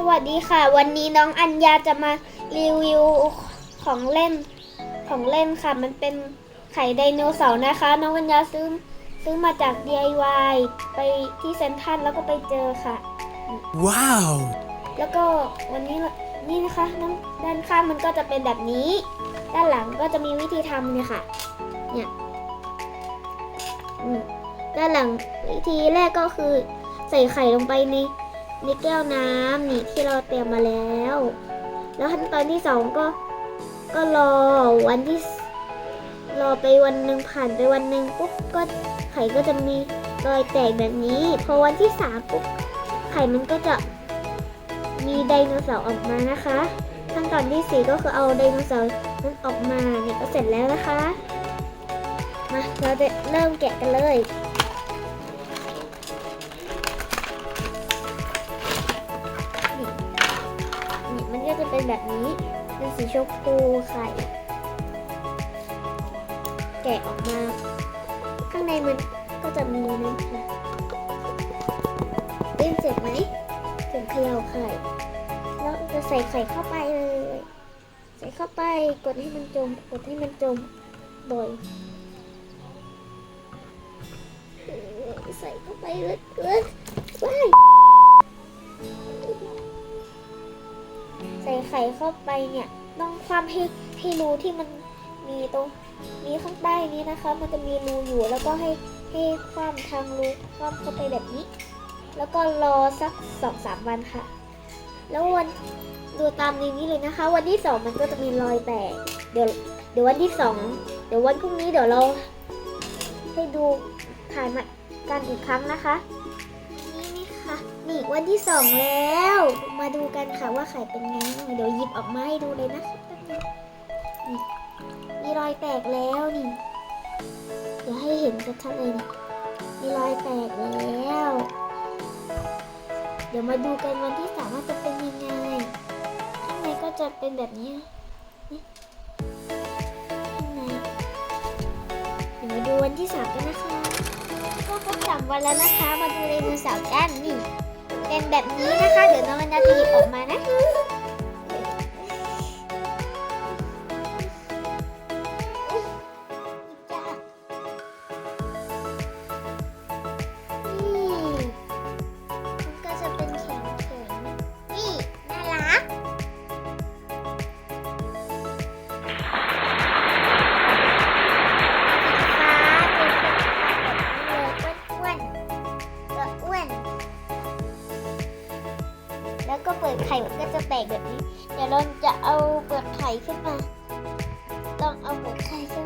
สวัสดีค่ะ วันนี้น้องอัญญาจะมารีวิวของเล่นของเล่นค่ะ มันเป็นไข่ไดโนเสาร์นะคะ น้องอัญญาซื้อซื้อมาจาก DIY ไปที่เซ็นทรัลแล้วก็ไปเจอค่ะ Wow! แล้วก็วันนี้นี่นะคะน้องด้านข้างมันก็จะเป็นแบบนี้ ด้านหลังก็จะมีวิธีทำเนี่ยค่ะ เนี่ยอืมด้านหลังวิธีแรกก็คือใส่ไข่ลงไปใน ในแก้วน้ำนี่ที่เราเตรียมมาแล้ว แล้วขั้นตอนที่สองก็ก็รอวันที่รอไปวันหนึ่งผ่านไปวันหนึ่งปุ๊บก็ไข่ก็จะมีรอยแตกแบบนี้ พอวันที่สามปุ๊บไข่มันก็จะมีไดโนเสาร์ออกมานะคะขั้นตอนที่สี่ก็คือเอาไดโนเสาร์นั้นออกมาเนี่ยก็เสร็จแล้วนะคะมาเราจะเริ่มแกะกันเลย จะเป็นแบบนี้ เป็นสีชมพูไข่ แกะออกมา ข้างในมันก็จะมีนะค่ะเล่นเสร็จไหมถึงเขย่าไข่ แล้วจะใส่ไข่เข้าไปเลย ใส่เข้าไป กดให้มันจม กดให้มันจม บ่อยใส่เข้าไปเลยเกินว้าย ใส่ไข่เข้าไปเนี่ยต้องความให้ให้รูที่มันมีตรงมีข้างใต้นี้นะคะ มันจะมีรูอยู่แล้วก็ให้ให้ความทางรูความเข้าไปแบบนี้ แล้วก็รอสักสองสามวันค่ะ แล้ววันดูตามในนี้เลยนะคะ วันที่สองมันก็จะมีรอยแตกเดี๋ยวเดี๋ยววันที่สองเดี๋ยววันพรุ่งนี้เดี๋ยวเราให้ดูถ่ายมากันอีกครั้งนะคะ ค่ะนี่วันที่สองแล้ว มาดูกันค่ะว่าไข่เป็นไง เดี๋ยวหยิบออกมาให้ดูเลยนะคะนี่มีรอยแตกแล้วนี่ เดี๋ยวให้เห็นชัดๆเลยนี่มีรอยแตกแล้ว เดี๋ยวมาดูกันวันที่สามว่าจะเป็นยังไง ข้างในก็จะเป็นแบบนี้นี่ข้างในเดี๋ยวมาดูวันที่สามกันนะคะ สามวันแล้วนะคะ มาดูไดโนเสาร์กันนี่เป็นแบบนี้นะคะ เดี๋ยวน้องอันาจะหยิบออกมานะ แล้วก็เปิดไข่มันก็จะแตกแบบนี้ เดี๋ยวเราจะเอาเปลือกไข่ขึ้นมา ต้องเอาเปลือกไข่ขึ้น